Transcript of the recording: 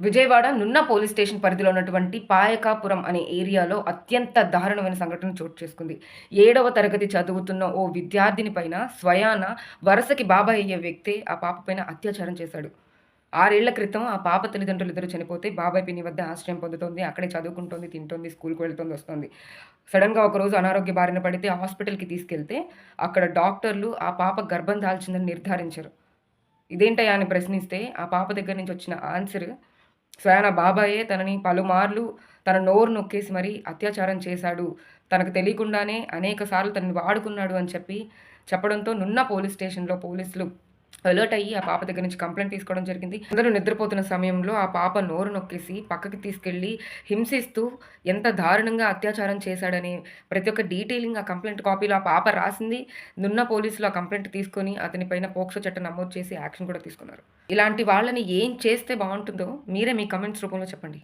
విజయవాడ నున్న police station పరిధిలో ఉన్నటువంటి పాయకాపురం అనే ఏరియాలో అత్యంత దారుణమైన సంఘటన చోటు చేసుకుంది. ఏడవ తరగతి చదువుతున్న ఓ విద్యార్థిని పైన స్వయాన వరుసకి బాబాయ్ అయ్యే వ్యక్తి ఆ పాప పైన అత్యాచారం చేశాడు. ఆరేళ్ళ క్రితం ఆ పాప తల్లిదండ్రులు ఇద్దరు చనిపోతే బాబాయ్ పిన్ని వద్ద ఆశ్రయం పొందుతోంది అక్కడే చదువుకుంటోంది తింటోంది స్కూల్కి వెళ్తుంది వస్తుంది. సడన్గా ఒకరోజు అనారోగ్య బారిన పడితే హాస్పిటల్కి తీసుకెళ్తే అక్కడ డాక్టర్లు ఆ పాప గర్భం దాల్చిందని నిర్ధారించారు. ఇదేంటయ్యా అని ప్రశ్నిస్తే ఆ పాప దగ్గర నుంచి వచ్చిన ఆన్సర్ స్వయాన బాబాయే తనని పలుమార్లు తన నోరు నొక్కేసి మరీ అత్యాచారం చేశాడు. తనకు తెలియకుండానే అనేక సార్లు తనని వాడుకున్నాడు అని చెప్పి చెప్పడంతో నున్న పోలీస్ స్టేషన్లో పోలీసులు అలర్ట్ అయ్యి ఆ పాప దగ్గర నుంచి కంప్లైంట్ తీసుకోవడం జరిగింది. అందరూ నిద్రపోతున్న సమయంలో ఆ పాప నోరు నొక్కేసి పక్కకి తీసుకెళ్ళి హింసిస్తూ ఎంత దారుణంగా అత్యాచారం చేశాడని ప్రతి ఒక్క డీటెయిలింగ్ ఆ కంప్లైంట్ కాపీలో ఆ పాప రాసింది. నున్న పోలీసులు ఆ కంప్లైంట్ తీసుకొని అతని పైన పోక్సో చట్టం నమోదు చేసి యాక్షన్ కూడా తీసుకున్నారు. ఇలాంటి వాళ్ళని ఏం చేస్తే బాగుంటుందో మీరే మీ కమెంట్స్ రూపంలో చెప్పండి.